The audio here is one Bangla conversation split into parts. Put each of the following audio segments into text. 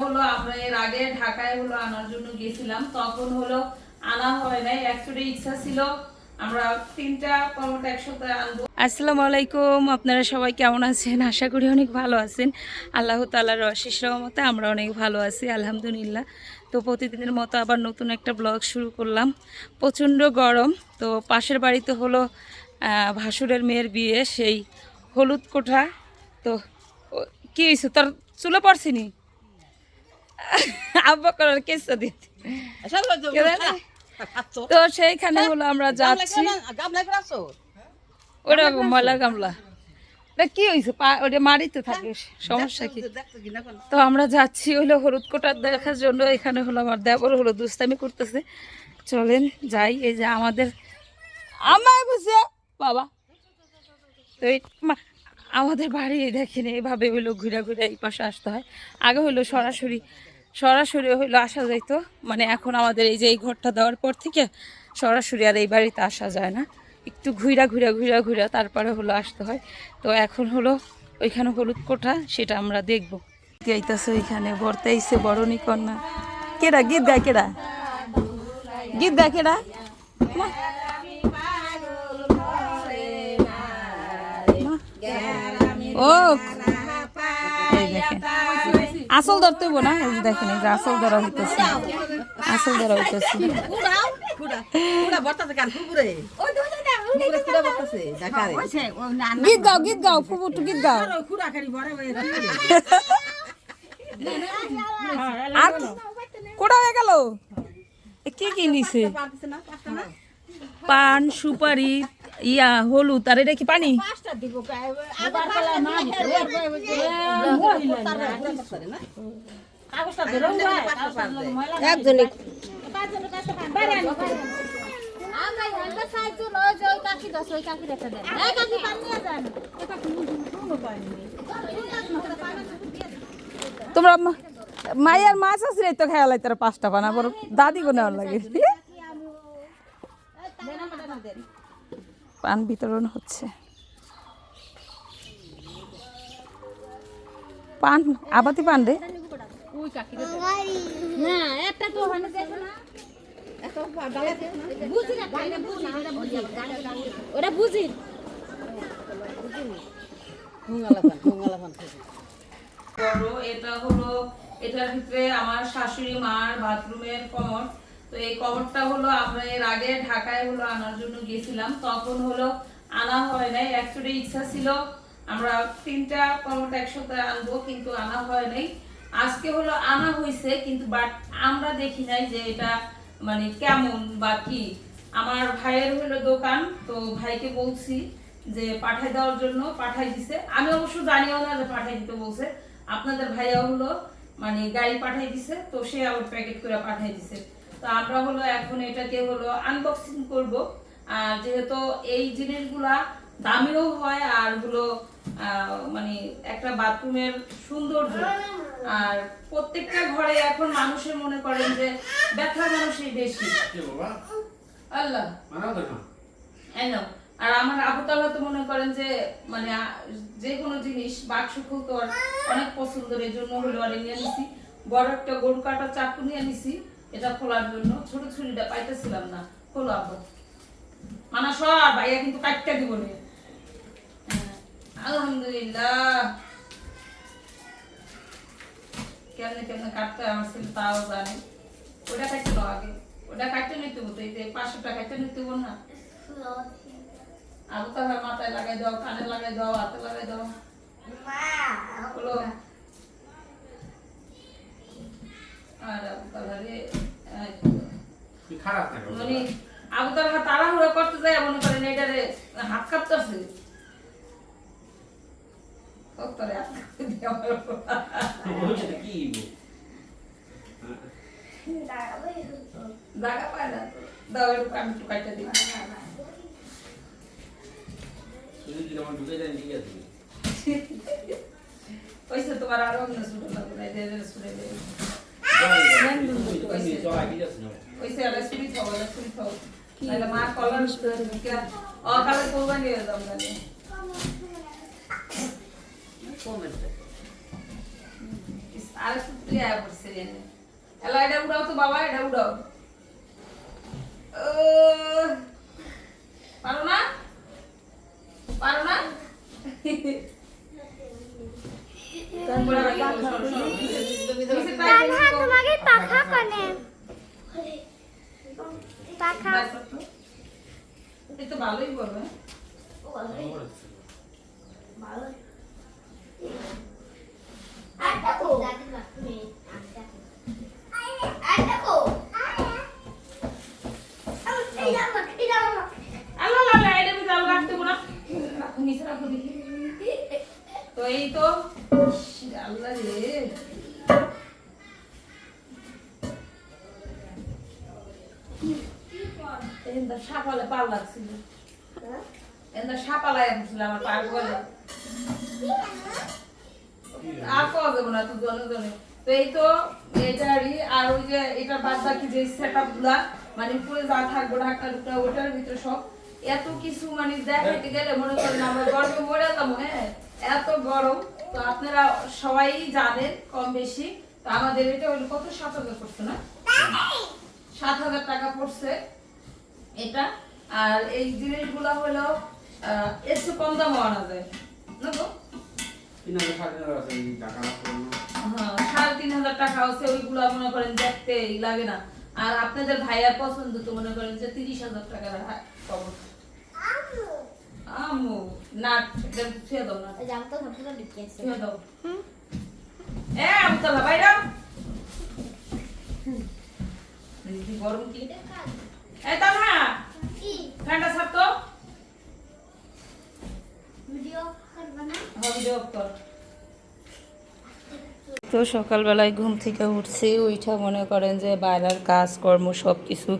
হলো আমরা এর আগে ঢাকায় হলো আনার জন্য গেছিলাম তখন হলো আনা হয় নাই। ইচ্ছা ছিল আসসালামু আলাইকুম, আপনারা সবাই কেমন আছেন? আশা করি অনেক ভালো আছেন। আল্লাহ তালার অশেষ রহমতে আমরা অনেক ভালো আছি, আলহামদুলিল্লাহ। তো প্রতিদিনের মতো আবার নতুন একটা ব্লগ শুরু করলাম। প্রচণ্ড গরম, তো পাশের বাড়িতে হলো ভাসুরের মেয়ের বিয়ে, সেই হলুদ কোঠা। তো কি হয়েছে তোর চুলে পড়ছিনি? আব্বা করার কেসা দিতে তো সেইখানে হলো আমরা যাচ্ছি। ওটা ময়লা গামলা। এটা কি হয়েছে পা ওটা মারিতে থাকে সমস্যা কি? তো আমরা যাচ্ছি হলো হলুদ কোটার দেখার জন্য। এখানে হলো আমার দেবর হলো দুস্তামি করতেছে। চলেন যাই এই যে আমাদের আমায় বুঝে বাবা। তো এই মা- আমাদের বাড়ি দেখেন এইভাবে হইল ঘুরে ঘুরে এই পাশে আসতে হয়। আগে হলো সরাসরি সরাসরি হলো আসা যাইতো। মানে এখন আমাদের এই যে এই ঘরটা দেওয়ার পর থেকে সরাসরি আর এই বাড়িতে আসা যায় না। একটু ঘুরা ঘুরা ঘুরা ঘুরা তারপরে হলো আসতে হয়। তো এখন হলো ওইখানে হলুদ কোঠা সেটা আমরা দেখব। গাইতেছে ওইখানে বর্তাইছে বরণী কন্যা। কেডা, গীত গায় কেডা? গীত গায় কেডা? ও আসল ধরতে হইব না এই যে দেখেন এই যে আসল ধরা হইতেছে। আসল ধরা হইতেছে। গীত গাও গীত গাও ফুবুটু গীত গাও। আর কোটা হয়ে গেল? কি কি নিছে পান সুপারি। ইয়া হলুদ আর এটা কি পানি? একজনে তোমরা মা- মায়ের মাছ আছে তো খেয়াল তার পাঁচটা পানা বড় দাদি গো নেওয়ার লাগে পান বিতরণ হচ্ছে। পান আবাতি পান রে। বুঝি এটা হলো এটার ভিতরে আমার শাশুড়ি মার বাথরুমের কমর। তো এই কমরটা হলো আমরা এর আগে ঢাকায় হলো আনার জন্য গেছিলাম, তখন হলো আনা হয় নাই। অ্যাকচুয়ালি ইচ্ছা ছিল আমরা তিনটা কমরটা একসাথে আনব, কিন্তু আনা হয় নাই। আজকে হলো আনা হয়েছে কিন্তু বাট আমরা দেখি নাই যে এটা মানে কেমন বা কি। আমার ভাইয়ের হলো দোকান, তো ভাইকে বলছি যে পাঠাই দেওয়ার জন্য পাঠাই দিছে। আমি অবশ্য জানিও না যে পাঠাই দিতে বলছে। আপনাদের ভাইয়া হলো মানে গাড়ি পাঠাই দিছে, তো সে আবার প্যাকেট করে পাঠাই দিছে। তো আমরা হলো এখন এটাকে হলো আনবক্সিং করব। আর যেহেতু এই জিনিসগুলা দামিও হয় আর হলো মানে একটা বাথরুমের সৌন্দর্য। আর প্রত্যেকটা ঘরে এখন মানুষের মনে করেন যে ব্যথা মানুষই বেশি। আল্লাহ। আর আমার আবু তাল্লাহ তো মনে করেন যে মানে যে কোনো জিনিস বাক্স ওর অনেক পছন্দের জন্য হলো আর নিয়ে নিছি। বড় একটা গরু কাটা চাকু নিয়ে নিছি। এটা খোলার জন্য ছোট ছুরিটা পাইতেছিলাম না। খোলো আব্বু। মানা সব ভাইয়া কিন্তু কাটতে দিব না। হ্যাঁ। আলহামদুলিল্লাহ। কেমনে কেমনে কাটতে আমার ছেলে তাও জানে। ওটা কাটতে নাও আগে। ওটা কাটতে নিতে হতো এই যে পাঁচশোটা কাটতে নিতে হব না। আবু তাহার মাথায় লাগাই দাও কানে লাগাই দাও হাতে লাগাই দাও। আর আবু তাহারে তো। তুই খারাপ মানে আবু তাহার তাড়াহুড়ো করতে যায় মনে করেন এটারে হাত কাঁপতেছে। তোরে হাত কাঁপতে দিয়ে আমার উপর। ওইটা কি জায়গা পায় না দাও একটু আমি একটু কাটতে দিই। শুধু কি আমার ঢুকে যায় ঠিক আছে ওইসে তোমার আরও অন্য সুটো লাগবে না সুরে দেবে এলা এটা উড়াও তো বাবা এটা উড়াও পারো না? পারো না তারপরে আবার কি করো? সরো, সরো। নিচে- নিচে পায়ে তোমাকে পাখা কনে পাখা তো ভালোই বলবে আল্লাহ, এটা আমি জাল রাখতে না নিচে রাখো দেখি। তো এই তো আল্লাহ রে। সাপালে পাল লাগছিল। এন্দা সাপালায় বসছিল আমার পার গলে আর পাওয়া যাবে না তো জনে জনে তো এই তো এটারই আর ওই যে এটা বাদ বাকি যে সেটগুলা মানে পুরো যা থাকব ঢাকা ঢুকা ওটার ভিতরে সব। এত কিছু মানে দেখাইতে গেলে মনে করেন আমরা গরমে মরে যাব হ্যাঁ? এত গরম তো আপনারা সবাই জানেন কম বেশি তো আমাদের এটা কত সাত হাজার পড়ছে না? সাত হাজার টাকা পড়ছে এটা। আর এই জিনিসগুলো হলো একটু কম দামও আনা যায়। না সাড়ে তিন হাজার টাকা। হ্যাঁ, সাড়ে তিন হাজার টাকা ওইগুলো মনে করেন দেখতে লাগে না। আর আপনাদের ভাইয়ার পছন্দ তো মনে করেন যে তিরিশ হাজার টাকার হা- কবর আমু নাট এটা ছুঁয়ে দাও না ছুঁয়ে দাও এ আমতলা বাইরে দিদি গরম কি এ তামা ফ্যানটা ছাড় তো হ্যাঁ, ভিডিও অফ কর তো সকালবেলায় ঘুম থেকে উঠছি ওইটা মনে করেন যে বাইরের কাজকর্ম সব কিছু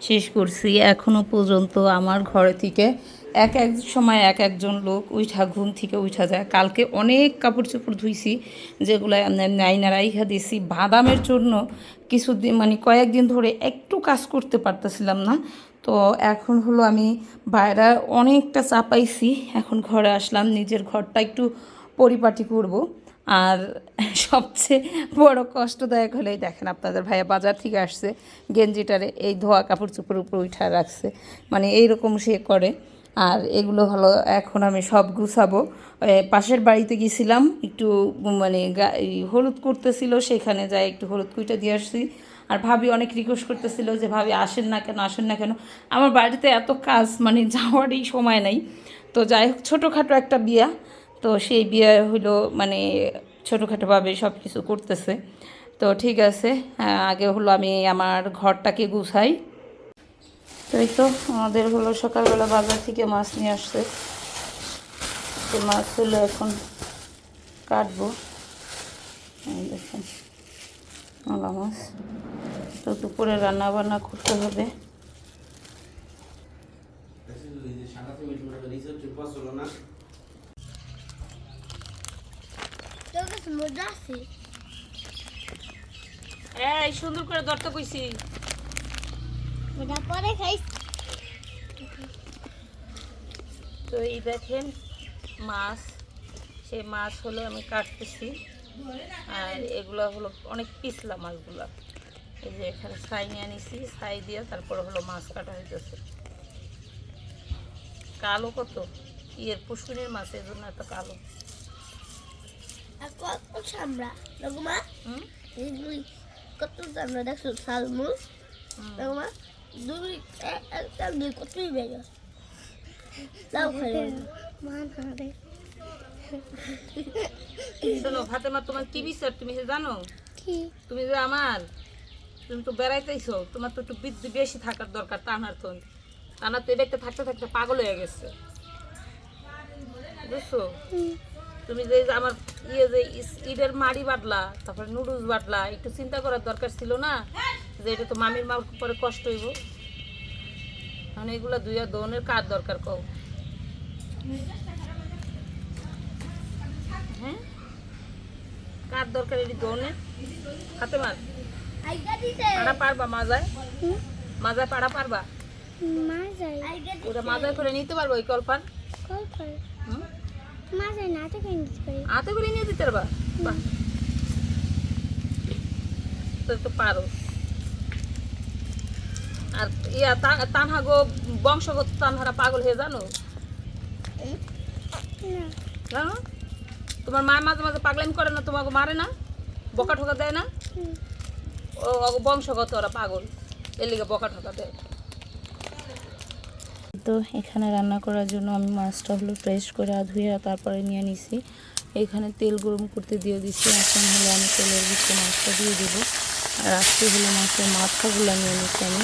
শেষ করছি। এখনও পর্যন্ত আমার ঘরে থেকে এক এক সময় এক একজন লোক উঠা ঘুম থেকে উঠা যায়। কালকে অনেক কাপড় চোপড় ধুইছি, যেগুলো নাইনা রাইখা দিয়েছি বাদামের জন্য কিছুদিন মানে কয়েকদিন ধরে একটু কাজ করতে পারতেছিলাম না। তো এখন হলো আমি বাইরে অনেকটা চাপাইছি। এখন ঘরে আসলাম, নিজের ঘরটা একটু পরিপাটি করব। আর সবচেয়ে বড় কষ্টদায়ক হলেই দেখেন আপনাদের ভাইয়া বাজার থেকে আসছে, গেঞ্জিটারে এই ধোয়া কাপড় চোপড়ের উপর উঠা রাখছে। মানে এইরকম সে করে। আর এগুলো হলো এখন আমি সব গুছাবো। পাশের বাড়িতে গেছিলাম, একটু মানে হলুদ করতেছিল, সেখানে যাই একটু হলুদ কুইটা দিয়ে আসছি। আর ভাবি অনেক রিকোয়েস্ট করতেছিল যে, ভাবি, আসেন না কেন, আসেন না কেন? আমার বাড়িতে এত কাজ মানে যাওয়ারই সময় নাই। তো যাই হোক, ছোটোখাটো একটা বিয়া। তো সেই বিয়ে হলো মানে ছোটোখাটোভাবে সব কিছু করতেছে। তো ঠিক আছে আগে হলো আমি আমার ঘরটাকে গুছাই। তো এই তো আমাদের হলো সকালবেলা বাজার থেকে মাছ নিয়ে আসছে। তো মাছ হলো এখন কাটবো। এই দেখেন নলা মাছ। তো দুপুরে রান্না বান্না করতে হবে। এই সুন্দর করে ধরতে কইছি। পরে খাইস। তো এই দেখেন মাছ সেই মাছ হলো আমি কাটতেছি। আর এগুলো হলো অনেক পিছলা মাছগুলো। এই যে এখানে ছাই নিয়ে নিছি ছাই দিয়ে তারপরে হলো মাছ কাটা হইতেছে। কালো কত? ইয়ের পুষ্করির মাছ? এই জন্য এত কালো। কত দেখছ শালমুল দুই একটা দুই কতই বেগে লাউ খাই শোনো ফাতেমা তোমার কি বিচার তুমি জানো তুমি যে আমার তুমি তো বেড়াইতেইছো তোমার তো একটু বৃদ্ধি বেশি থাকার দরকার টানার তো তো থাকতে থাকতে পাগল হয়ে গেছে বুঝছ তুমি যে যে আমার ইয়ে যে ঈদের মাড়ি বাটলা তারপরে নুডলস বাটলা একটু চিন্তা করার দরকার ছিল না যে এটা তো মামির মা পরে কষ্ট হইব। মানে এগুলা দুই আর দোনের কার দরকার কও? হ্যাঁ? কার দরকার এটি দোনের? হাতে মার। পাড়া পারবা মাজায়? মাজায় পাড়া পারবা? মা যাই আইগা ওটা মাজায় করে নিতে পারব ওই কল্পান কল করে হুম? মা যাই না তো কেন দিতে পারি। হাতে করে নিয়ে দিতে পারবা? তো পারো। আর ইয়া তা- তানহা গো বংশগত তানহারা পাগল হয়ে জানো? জানো? তোমার মা মাঝে মাঝে পাগলামি করে না তোমাকে মারে না? বকা ঠোকা দেয় না? ও ও বংশগত ওরা পাগল। এর লিগে বকা ঠোকা দেয়। তো এখানে রান্না করার জন্য আমি মাছটা হলো ফ্রেশ করে ধুয়ে তারপরে নিয়ে নিছি। এখানে তেল গরম করতে দিয়ে দিচ্ছি এখন হলো আমি তেলের ভিতরে মাছটা দিয়ে দেবো। আর আজকে হলো মাছের মাথাগুলো নিয়ে নিচ্ছি আমি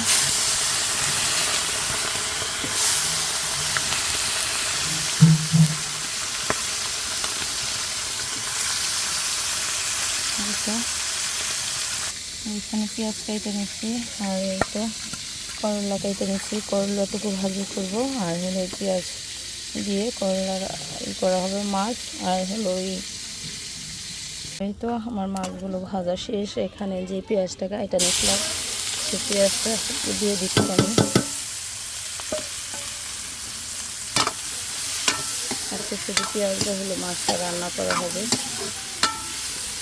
এই তো এখানে পেঁয়াজ কেটে নিচ্ছি, আর এই তো করলা কেটে নিচ্ছি। করলাটুকু ভাজি করব, আর হলো পেঁয়াজ দিয়ে করলার ই করা হবে মাছ, আর হলো ওই এই তো আমার মাছগুলো ভাজা শেষ। এখানে যে পেঁয়াজটা এটা নিয়েছিলাম সেই পেঁয়াজটা দিয়ে দিচ্ছি আমি। আর শুধু পেঁয়াজটা হলো মাছটা রান্না করা হবে।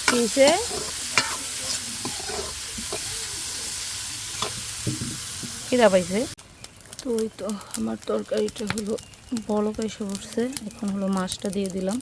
কিসে কিরা পাইছে। তো ওই তো আমার তরকারিটা হলো, বলক এসে উঠছে এখন হলো মাছটা দিয়ে দিলাম।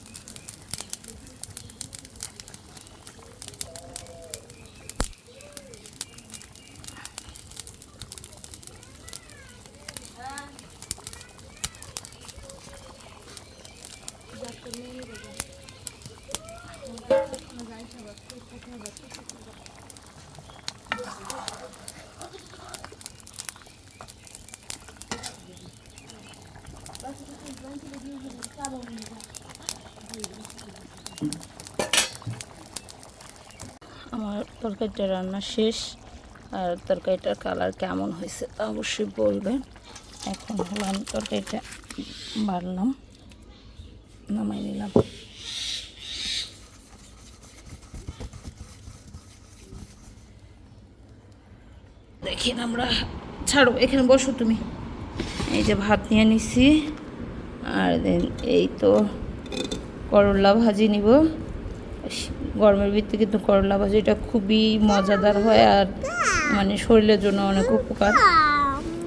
আমার তরকারিটা রান্না শেষ, আর তরকারিটার কালার কেমন হয়েছে তা অবশ্যই বলবেন। এখন হলো আমি তরকারিটা বাড়লাম, নামাই নিলাম। দেখেন আমরা, ছাড়ো, এখানে বসো তুমি। এই যে ভাত নিয়ে নিছি আর দেন এই তো করলা ভাজি নিব। গরমের ভিত্তি কিন্তু করলা ভাজিটা খুবই মজাদার হয় আর মানে শরীরের জন্য অনেক উপকার।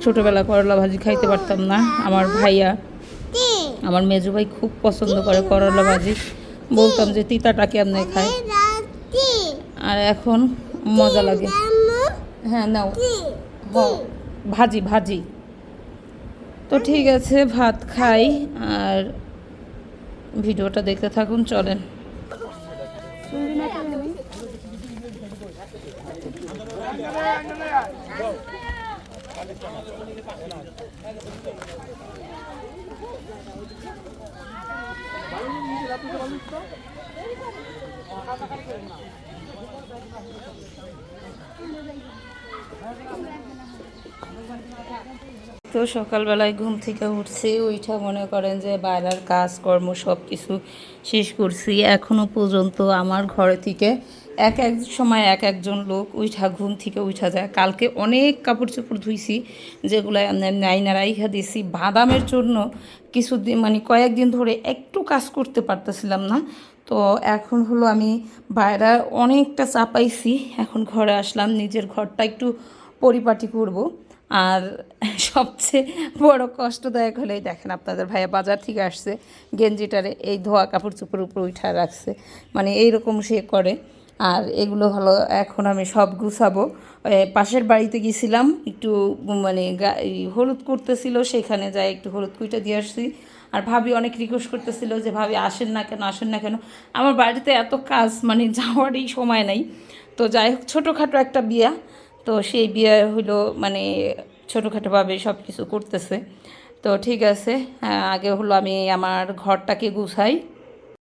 ছোটোবেলা করলা ভাজি খাইতে পারতাম না আমার ভাইয়া আমার মেজু ভাই খুব পছন্দ করে করলা ভাজি। বলতাম যে তিতাটা কেমনে খায়। আর এখন মজা লাগে। হ্যাঁ নাও। হ ভাজি ভাজি। তো ঠিক আছে ভাত খাই আর ভিডিওটা দেখতে থাকুন চলেন। তো সকালবেলায় ঘুম থেকে উঠছি ওইটা মনে করেন যে বাইরের কাজকর্ম সব কিছু শেষ করছি। এখনও পর্যন্ত আমার ঘরে থেকে এক এক সময় এক একজন লোক উঠা ঘুম থেকে উঠা যায়। কালকে অনেক কাপড় চোপড় ধুইছি, যেগুলো নাইনা রাইখা দিয়েছি বাদামের জন্য কিছুদিন মানে কয়েকদিন ধরে একটু কাজ করতে পারতেছিলাম না। তো এখন হলো আমি বাইরে অনেকটা চাপাইছি, এখন ঘরে আসলাম, নিজের ঘরটা একটু পরিপাটি করব। আর সবচেয়ে বড় কষ্টদায়ক হলেই দেখেন আপনাদের ভাইয়া বাজার থেকে আসছে, গেঞ্জিটারে এই ধোয়া কাপড় চোপড় উপরে উঠা রাখছে। মানে এইরকম সে করে। আর এগুলো হলো এখন আমি সব গুছাবো। পাশের বাড়িতে গেছিলাম, একটু মানে হলুদ করতেছিল, সেখানে যাই একটু হলুদ কুইটা দিয়ে আসছি। আর ভাবি অনেক রিকোয়েস্ট করতেছিল যে, ভাবি, আসেন না কেন, আসেন না কেন? আমার বাড়িতে এত কাজ মানে যাওয়ারই সময় নাই। তো যাই হোক, ছোটোখাটো একটা বিয়া। তো সেই বিয়ে হলো মানে ছোটোখাটোভাবে সব কিছু করতেছে। তো ঠিক আছে আগে হলো আমি আমার ঘরটাকে গুছাই।